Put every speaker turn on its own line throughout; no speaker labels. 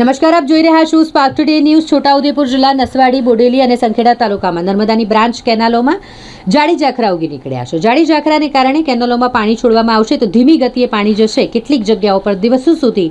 નમસ્કાર, આપ જોઈ રહ્યા છો સ્પાર્ક ટુડે ન્યૂઝ છોટાઉદેપુર જિલ્લા નસવાડી, બોડેલી અને સંખેડા તાલુકામાં, નર્મદાની બ્રાન્ચ કેનાલોમાં જાડી ઝાખરા ઉગી નીકળ્યા છે. જાડી ઝાખરાને કારણે કેનાલોમાં પાણી છોડવામાં આવશે તો ધીમી ગતિએ પાણી જશે. કેટલીક જગ્યાઓ પર દિવસો સુધી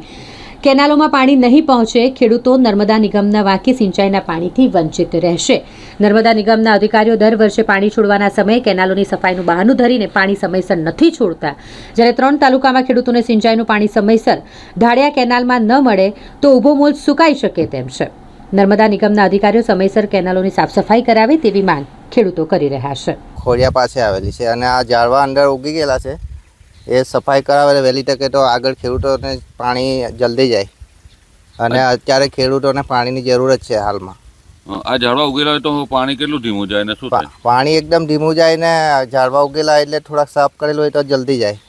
કેનાલોમાં પાણી નહીં પહોંચે, ખેડૂતો નર્મદા નિગમના વાંકી સિંચાઈના પાણીથી વંચિત રહેશે. નર્મદા નિગમના અધિકારીઓ દર વર્ષે પાણી છોડવાના સમયે કેનાલોની સફાઈનું બહાનું ધરીને પાણી સમયસર નથી છોડતા. જ્યારે ત્રણ તાલુકામાં ખેડૂતોને સિંચાઈનું પાણી સમયસર ઢાળિયા કેનાલમાં ન મળે, તો ઊભો મૂળ સુકાઈ શકે તેમ છે. નર્મદા નિગમના અધિકારીઓ સમયસર કેનાલોની સાફ સફાઈ કરાવે તેવી માંગ ખેડૂતો કરી રહ્યા છે.
ખોડિયા પાસે આવેલી છે અને આ ઝાડવા અંદર ઉગી ગયેલા છે. એ સફાઈ કરાવે વહેલી તકે તો આગળ ખેડૂતોને પાણી જલ્દી જાય. અને અત્યારે ખેડૂતોને પાણીની જરૂર જ છે હાલમાં.
આ ઝાડવા ઉગેલા હોય તો પાણી કેટલું ધીમું જાય ને શું
પાણી એકદમ ધીમું જાય ને ઝાડવા ઉગેલા એટલે થોડાક સાફ કરેલું હોય તો જલ્દી જાય.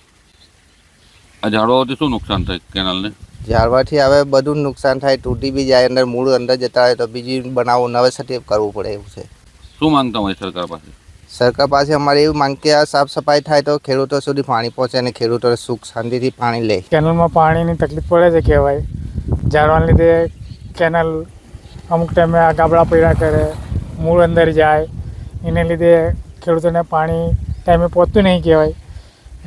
આ ઝાડવાઓથી શું નુકસાન થાય કેનાલને?
ઝાડવાથી હવે બધું નુકસાન થાય તૂટી બી જાય અંદર મૂળ અંદર જતા હોય તો બીજી બનાવવું નવેસરથી કરવું પડે એવું છે.
શું માંગતા હોય સરકાર પાસે?
સરકાર પાસે અમારે એવું માંગ કે આ સાફ સફાઈ થાય તો ખેડૂતો સુધી પાણી પહોંચે અને ખેડૂતો સુખ શાંતિથી પાણી લે.
કેનલમાં પાણીની તકલીફ પડે છે કહેવાય. ઝાડવાને લીધે કેનલ અમુક ટાઈમે આ ગાબડા પડ્યા કરે, મૂળ અંદર જાય. એને લીધે ખેડૂતોને પાણી ટાઈમે પહોંચતું નહીં કહેવાય.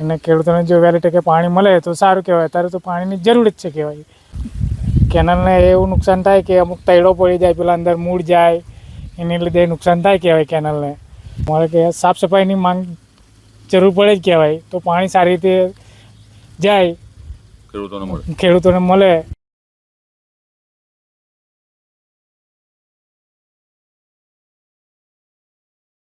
અને ખેડૂતોને જો વહેલી ટકે પાણી મળે તો સારું કહેવાય. અત્યારે તો પાણીની જરૂર જ છે કહેવાય. કેનલને એવું નુકસાન થાય કે અમુક તૈડો પડી જાય, પેલા અંદર મૂળ જાય. એને લીધે નુકસાન થાય કહેવાય કેનલને. મારે કે સાફ સફાઈની માંગ જરૂર પડે જ કહેવાય. તો પાણી સારી રીતે જાય
ખેડૂતોને મળે.
ખેડૂતોને મળે